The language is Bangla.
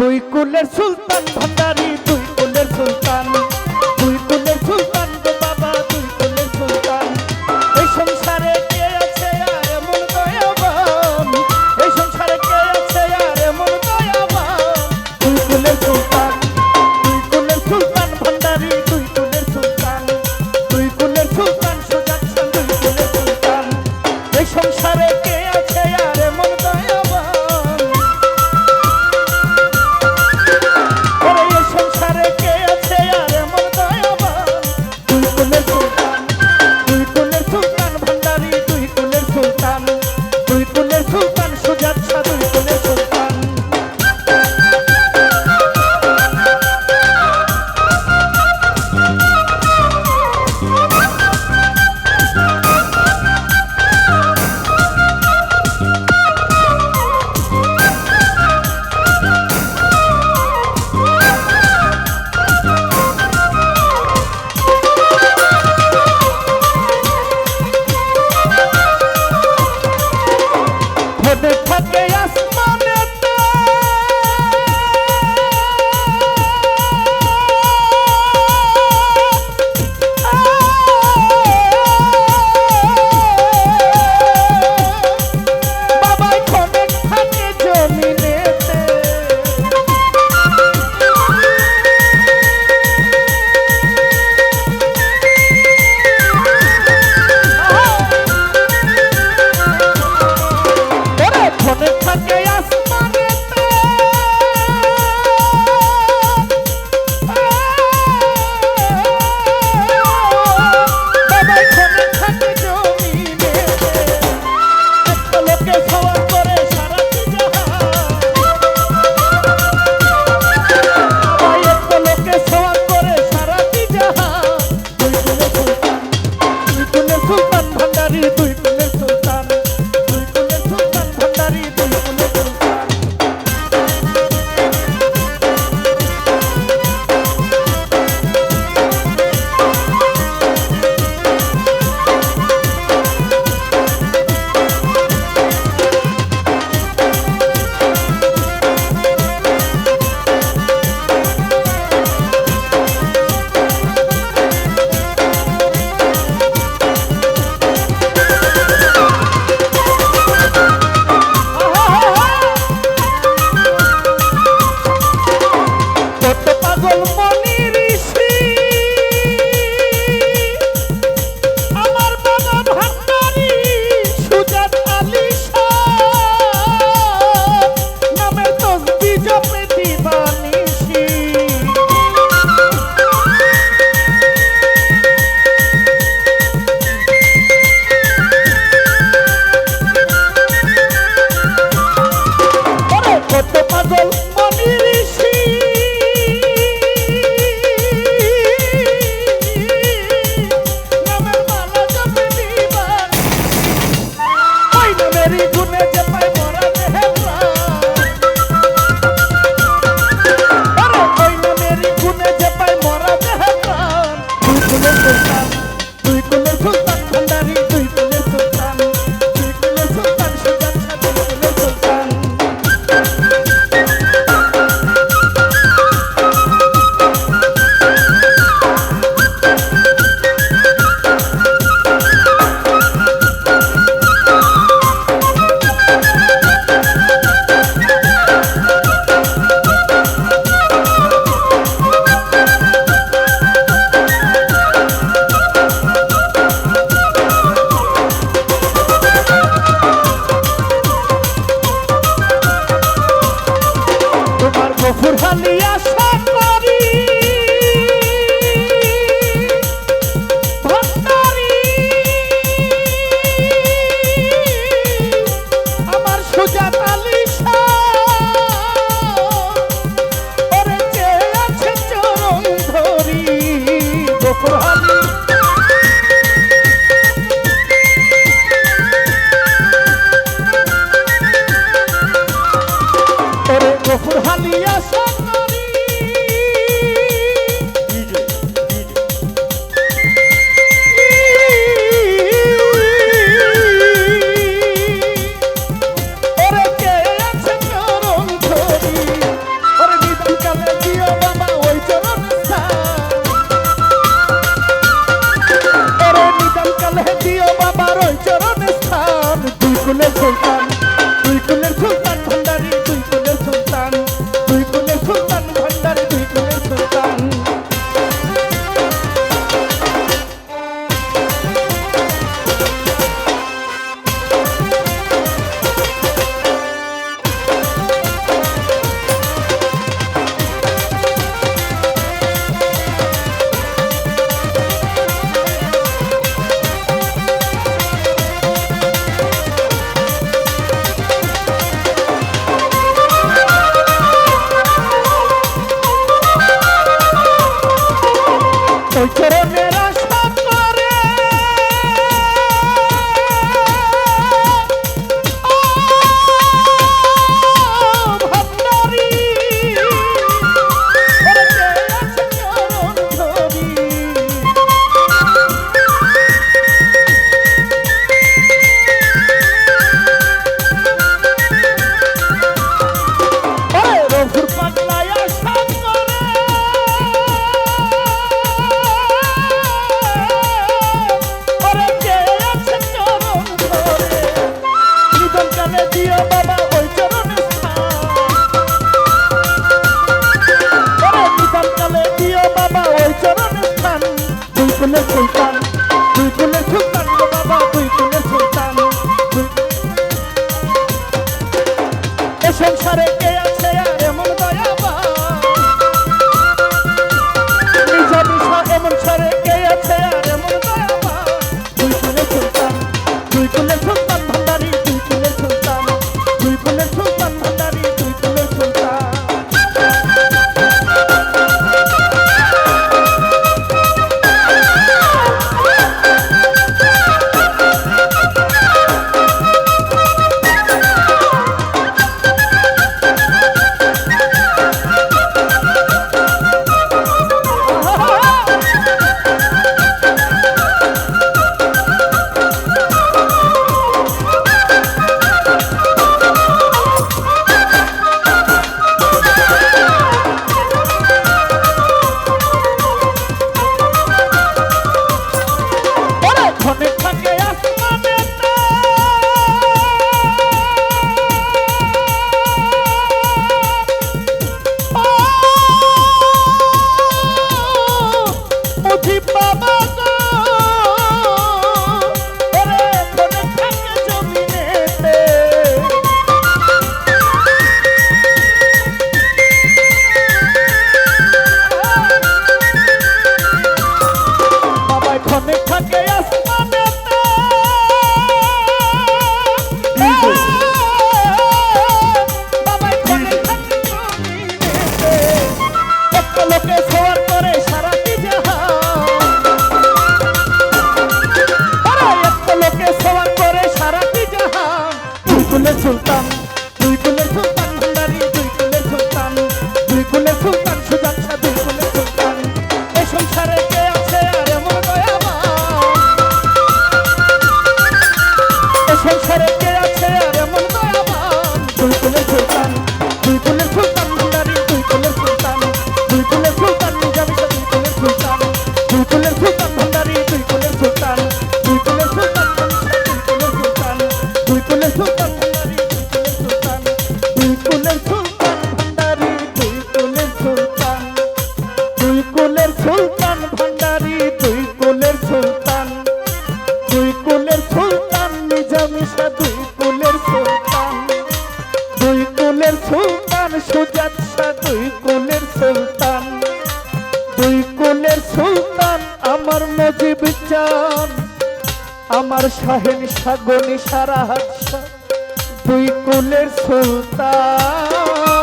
তুই কুলের সুলতান ভান্ডারি তুই কুলের সুলতান Oh, the puppy, yes, কালিয়া সন্তান দুই কোলে সন্তান সংসারে দুই কোলের সুলতান, দুই কোলের সুলতান আমার মজিব চান। আমার শাহেন সাগনি সারা হাত দুই কোলের সুলতান।